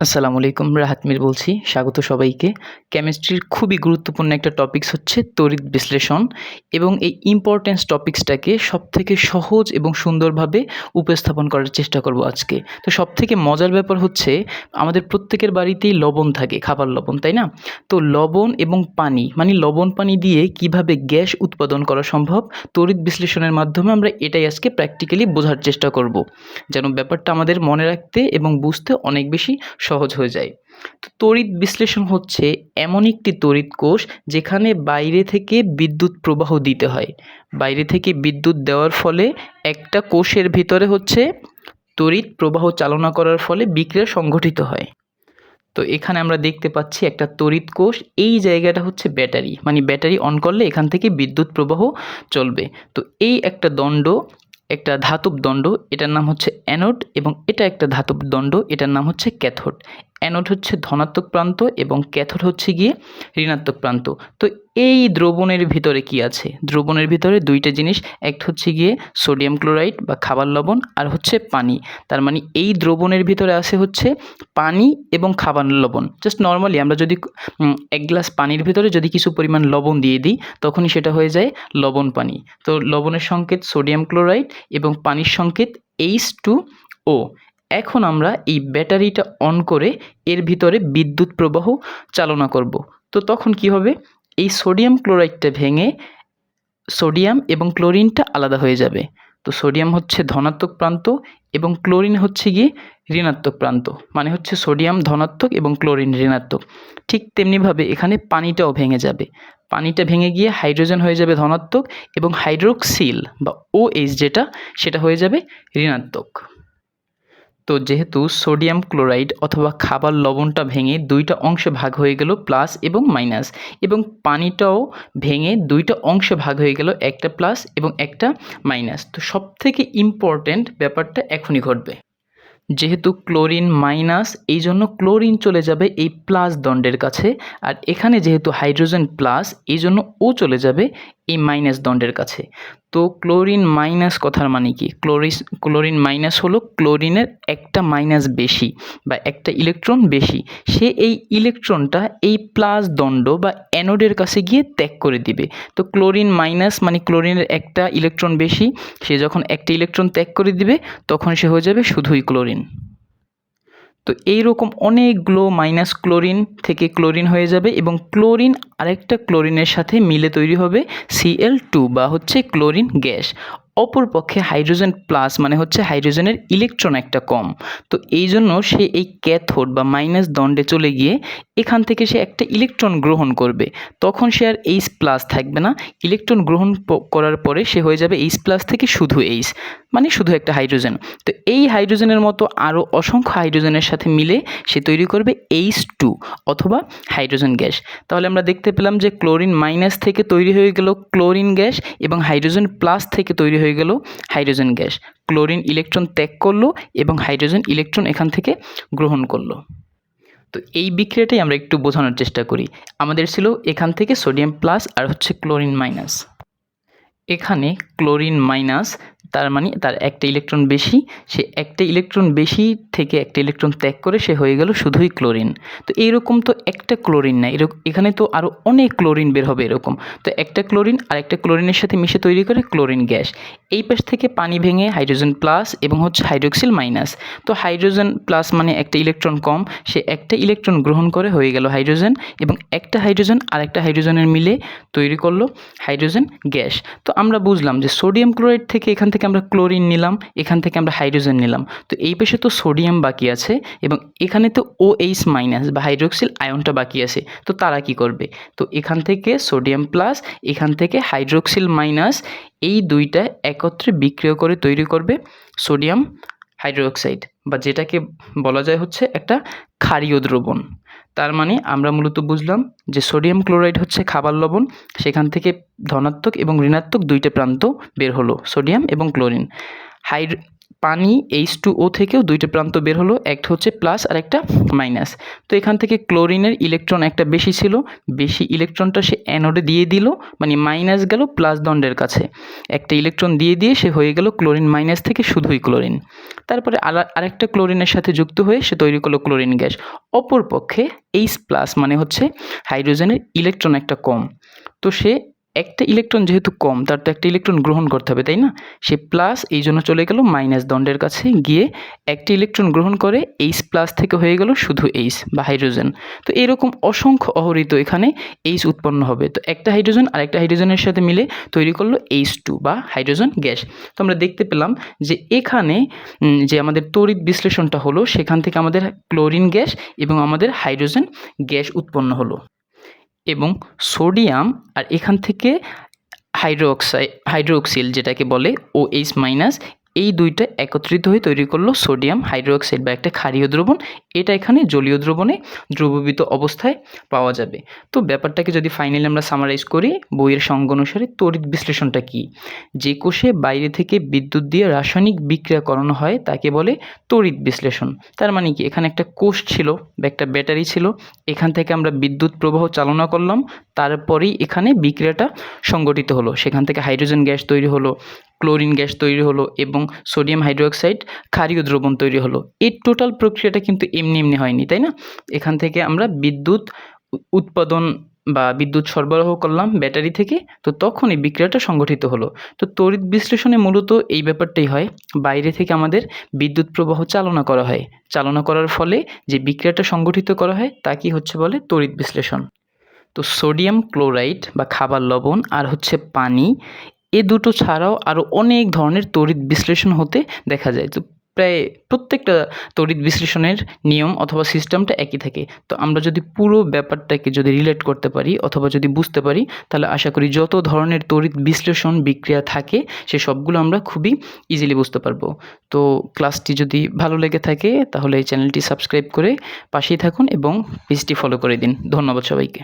আসসালামু আলাইকুম রাহাতমির বলছি। স্বাগত সবাইকে। কেমিস্ট্রির খুবই গুরুত্বপূর্ণ একটা টপিকস হচ্ছে তড়িৎ বিশ্লেষণ এবং এই ইম্পর্টেন্স টপিক্সটাকে সবথেকে সহজ এবং সুন্দরভাবে উপস্থাপন করার চেষ্টা করব আজকে। তো সবথেকে মজার ব্যাপার হচ্ছে, আমাদের প্রত্যেকের বাড়িতেই লবণ থাকে, খাবার লবণ, তাই না? তো লবণ এবং পানি মানে লবণ পানি দিয়ে কীভাবে গ্যাস উৎপাদন করা সম্ভব, তড়িৎ বিশ্লেষণের মাধ্যমে আমরা এটাই আজকে প্র্যাকটিক্যালি বোঝার চেষ্টা করব। যেন ব্যাপারটা আমাদের মনে রাখতে এবং বুঝতে অনেক বেশি সহজ হয়ে যায়। তো তড়িৎ বিশ্লেষণ হচ্ছে এমন একটি তড়িৎ কোষ যেখানে বাইরে থেকে বিদ্যুৎ প্রবাহ দিতে হয়। বাইরে থেকে বিদ্যুৎ দেওয়ার ফলে একটা কোষের ভিতরে হচ্ছে তড়িৎ প্রবাহ চালনা করার ফলে বিক্রিয়া সংঘটিত হয়। তো এখানে আমরা দেখতে পাচ্ছি একটা তড়িৎ কোষ, এই জায়গাটা হচ্ছে ব্যাটারি। মানে ব্যাটারি অন করলে এখান থেকে বিদ্যুৎ প্রবাহ চলবে। তো এই একটা দণ্ড একটা ধাতব দণ্ড, এটার নাম হচ্ছে অ্যানোড এবং এটা একটা ধাতব দণ্ড, এটার নাম হচ্ছে ক্যাথোড। অ্যানোড হচ্ছে ধনাত্মক প্রান্ত এবং ক্যাথোড হচ্ছে গিয়ে ঋণাত্মক প্রান্ত। তো এই দ্রবণের ভিতরে কি আছে? দ্রবণের ভিতরে দুইটা জিনিস, একটা হচ্ছে গিয়ে সোডিয়াম ক্লোরাইড বা খাবার লবণ আর হচ্ছে পানি। তার মানে এই দ্রবণের ভিতরে আছে হচ্ছে পানি এবং খাবার লবণ। জাস্ট নর্মালি আমরা যদি এক গ্লাস পানির ভিতরে যদি কিছু পরিমাণ লবণ দিয়ে দিই, তখনই সেটা হয়ে যায় লবণ পানি। তো লবণের সংকেত সোডিয়াম ক্লোরাইড এবং পানির সংকেত এইচ টু ও। এখন আমরা এই ব্যাটারিটা অন করে এর ভিতরে বিদ্যুৎ প্রবাহ চালনা করব। তো তখন কি হবে? এই সোডিয়াম ক্লোরাইডটা ভেঙে সোডিয়াম এবং ক্লোরিনটা আলাদা হয়ে যাবে। তো সোডিয়াম হচ্ছে ধনাত্মক প্রান্ত এবং ক্লোরিন হচ্ছে গিয়ে ঋণাত্মক প্রান্ত। মানে হচ্ছে সোডিয়াম ধনাত্মক এবং ক্লোরিন ঋণাত্মক। ঠিক তেমনিভাবে এখানে পানিটাও ভেঙে যাবে। পানিটা ভেঙে গিয়ে হাইড্রোজেন হয়ে যাবে ধনাত্মক এবং হাইড্রোক্সিল বা ওএইচ যেটা, সেটা হয়ে যাবে ঋণাত্মক। তো যেহেতু সোডিয়াম ক্লোরাইড অথবা খাবার লবণটা ভেঙে দুইটা অংশে ভাগ হয়ে গেল প্লাস এবং মাইনাস এবং পানিটাও ভেঙে দুইটা অংশে ভাগ হয়ে গেল একটা প্লাস এবং একটা মাইনাস। তো সবথেকে ইম্পর্ট্যান্ট ব্যাপারটা এখনই ঘটবে। যেহেতু ক্লোরিন মাইনাস এই জন্য ক্লোরিন চলে যাবে এই প্লাস দণ্ডের কাছে। আর এখানে যেহেতু হাইড্রোজেন প্লাস এই জন্য ও চলে যাবে এই মাইনাস দণ্ডের কাছে। তো ক্লোরিন মাইনাস কথার মানে কি? ক্লোরিস ক্লোরিন মাইনাস হলো ক্লোরিনের একটা মাইনাস বেশি বা একটা ইলেকট্রন বেশি। সে এই ইলেকট্রনটা এই প্লাস দণ্ড বা অ্যানোডের কাছে গিয়ে ত্যাগ করে দিবে। তো ক্লোরিন মাইনাস মানে ক্লোরিনের একটা ইলেকট্রন বেশি। সে যখন একটা ইলেকট্রন ত্যাগ করে দিবে, তখন সে হয়ে যাবে শুধুই ক্লোরিন তো এই রকম অনেকগুলো মাইনাস ক্লোরিন থেকে ক্লোরিন হয়ে যাবে এবং ক্লোরিন আরেকটা ক্লোরিনের সাথে মিলে তৈরি হবে সিএল টু বা হচ্ছে ক্লোরিন গ্যাস অপরপক্ষে হাইড্রোজেন প্লাস মানে হচ্ছে হাইড্রোজেনের ইলেকট্রন একটা কম। তো এই জন্য সে এই ক্যাথোড বা মাইনাস দণ্ডে চলে গিয়ে এখান থেকে সে একটা ইলেকট্রন গ্রহণ করবে। তখন সে আর এইচ প্লাস থাকবে না। ইলেকট্রন গ্রহণ করার পরে সে হয়ে যাবে এইচ প্লাস থেকে শুধু এইচ মানে শুধু একটা হাইড্রোজেন। তো এই হাইড্রোজেনের মতো আরও অসংখ্য হাইড্রোজেনের সাথে মিলে সে তৈরি করবে এইচ টু অথবা হাইড্রোজেন গ্যাস। তাহলে আমরা দেখতে পেলাম যে ক্লোরিন মাইনাস থেকে তৈরি হয়ে গেল ক্লোরিন গ্যাস এবং হাইড্রোজেন প্লাস থেকে তৈরি হয়ে গেল হাইড্রোজেন গ্যাস। ক্লোরিন ইলেকট্রন ত্যাগ করল এবং হাইড্রোজেন ইলেকট্রন এখান থেকে গ্রহণ করল। তো এই বিক্রিয়াটাই আমরা একটু বোঝানোর চেষ্টা করি। আমাদের ছিল এখান থেকে সোডিয়াম প্লাস আর হচ্ছে ক্লোরিন মাইনাস। এখানে ক্লোরিন মাইনাস তার মানে তার একটা ইলেকট্রন বেশি, সে একটা ইলেকট্রন বেশি থেকে একটা ইলেকট্রন ত্যাগ করে সে হয়ে গেল শুধুই ক্লোরিন তো এইরকম তো একটা ক্লোরিন না এরকম এখানে তো আরও অনেক ক্লোরিন বের হবে এরকম। তো একটা ক্লোরিন আর একটা ক্লোরিনের সাথে মিশে তৈরি করে ক্লোরিন গ্যাস এই পাশ থেকে পানি ভেঙে হাইড্রোজেন প্লাস এবং হচ্ছে হাইড্রোক্সিল মাইনাস তো হাইড্রোজেন প্লাস মানে একটা ইলেকট্রন কম, সে একটা ইলেকট্রন গ্রহণ করে হয়ে গেল হাইড্রোজেন এবং একটা হাইড্রোজেন আর একটা হাইড্রোজেনের মিলে তৈরি করল হাইড্রোজেন গ্যাস তো আমরা বুঝলাম যে সোডিয়াম ক্লোরাইড থেকে এখান থেকে আমরা ক্লোরিন নিলাম, এখান থেকে আমরা হাইড্রোজেন নিলাম। তো এই পাশে তো সোডিয়াম বাকি আছে এবং এখানে তো ও এইচ মাইনাস বা হাইড্রোক্সিল আয়নটা বাকি আছে। তো তারা কি করবে? তো এখান থেকে সোডিয়াম প্লাস এখান থেকে হাইড্রোক্সিল মাইনাস এই দুইটা একত্রে বিক্রিয়া করে তৈরি করবে সোডিয়াম হাইড্রোক্সাইড বা যেটাকে বলা যায় হচ্ছে একটা ক্ষারীয় দ্রবণ। তার মানে আমরা মূলত বুঝলাম যে সোডিয়াম ক্লোরাইড হচ্ছে খাবার লবণ, সেখান থেকে ধনাত্মক এবং ঋণাত্মক দুইটা প্রান্ত বের হলো, সোডিয়াম এবং ক্লোরিন। হাইড পানি এইচ টু ও থেকেও দুইটা প্রান্ত বের হলো, একটা হচ্ছে প্লাস আর একটা মাইনাস তো এখান থেকে ক্লোরিনের ইলেকট্রন একটা বেশি ছিল, বেশি ইলেকট্রনটা সে অ্যানোডে দিয়ে দিল মানে মাইনাস গেল প্লাস দণ্ডের কাছে। একটা ইলেকট্রন দিয়ে দিয়ে সে হয়ে গেল ক্লোরিন মাইনাস থেকে শুধুই ক্লোরিন তারপরে আরেকটা ক্লোরিনের সাথে যুক্ত হয়ে সে তৈরি করল ক্লোরিন গ্যাস অপরপক্ষে এইচ প্লাস মানে হচ্ছে হাইড্রোজেনের ইলেকট্রন একটা কম। তো সে একটা ইলেকট্রন যেহেতু কম, তার তো একটা ইলেকট্রন গ্রহণ করতে হবে, তাই না? সে প্লাস এই জন্য চলে গেল মাইনাস দণ্ডের কাছে, গিয়ে একটা ইলেকট্রন গ্রহণ করে এইচ প্লাস থেকে হয়ে গেল শুধু এইচ বা হাইড্রোজেন তো এরকম অসংখ্য অহরিত এখানে এইচ উৎপন্ন হবে। তো একটা হাইড্রোজেন আর একটা হাইড্রোজেনের সাথে মিলে তৈরি করল এইচ টু বা হাইড্রোজেন গ্যাস তো আমরা দেখতে পেলাম যে এখানে যে আমাদের তড়িৎ বিশ্লেষণটা হলো, সেখান থেকে আমাদের ক্লোরিন গ্যাস এবং আমাদের হাইড্রোজেন গ্যাস উৎপন্ন হলো। এবং সোডিয়াম আর এখান থেকে হাইড্রোক্সাইড হাইড্রোক্সিল যেটাকে বলে ও এইচ মাইনাস এই দুইটা একত্রিত হয়ে তৈরি করল সোডিয়াম হাইড্রোক্সাইড বা একটা ক্ষারীয় দ্রবণ। এটা এখানে জলীয় দ্রবণে দ্রবীভূত অবস্থায় পাওয়া যাবে। তো ব্যাপারটাকে যদি ফাইনালি আমরা সামারাইজ করি, বইয়ের সঙ্গ অনুসারে তড়িৎ বিশ্লেষণটা কি? যে কোষে বাইরে থেকে বিদ্যুৎ দিয়ে রাসায়নিক বিক্রিয়া করানো হয়, তাকে বলে তড়িৎ বিশ্লেষণ। তার মানে কি? এখানে একটা কোষ ছিল বা একটা ব্যাটারি ছিল। এখান থেকে আমরা বিদ্যুৎ প্রবাহ চালনা করলাম। তারপরেই এখানে বিক্রিয়াটা সংগঠিত হলো। সেখান থেকে হাইড্রোজেন গ্যাস তৈরি হলো। ক্লোরিন গ্যাস তৈরি হলো এবং সোডিয়াম হাইড্রোক্সাইড ক্ষারীয় দ্রবণ তৈরি হলো। এই টোটাল প্রক্রিয়াটা কিন্তু এমনি এমনি হয়নি, তাই না? এখান থেকে আমরা বিদ্যুৎ উৎপাদন বা বিদ্যুৎ সরবরাহ করলাম ব্যাটারি থেকে, তো তখন এই বিক্রিয়াটা সংগঠিত হলো। তো তড়িৎ বিশ্লেষণে মূলত এই ব্যাপারটাই হয়, বাইরে থেকে আমাদের বিদ্যুৎ প্রবাহ চালনা করা হয়। চালনা করার ফলে যে বিক্রিয়াটা সংগঠিত করা হয়, তা কি হচ্ছে বলে? তড়িৎ বিশ্লেষণ। তো সোডিয়াম ক্লোরাইড বা খাবার লবণ আর হচ্ছে পানি এ দুটো ছাড়াও আরও অনেক ধরনের তড়িৎ বিশ্লেষণ হতে দেখা যায়। তো প্রায় প্রত্যেকটা তড়িৎ বিশ্লেষণের নিয়ম অথবা সিস্টেমটা একই থাকে। তো আমরা যদি পুরো ব্যাপারটাকে যদি রিলেট করতে পারি অথবা যদি বুঝতে পারি, তাহলে আশা করি যত ধরনের তড়িৎ বিশ্লেষণ বিক্রিয়া থাকে, সে সবগুলো আমরা খুবই ইজিলি বুঝতে পারব। তো ক্লাসটি যদি ভালো লেগে থাকে, তাহলে এই চ্যানেলটি সাবস্ক্রাইব করে পাশেই থাকুন এবং পেজটি ফলো করে দিন। ধন্যবাদ সবাইকে।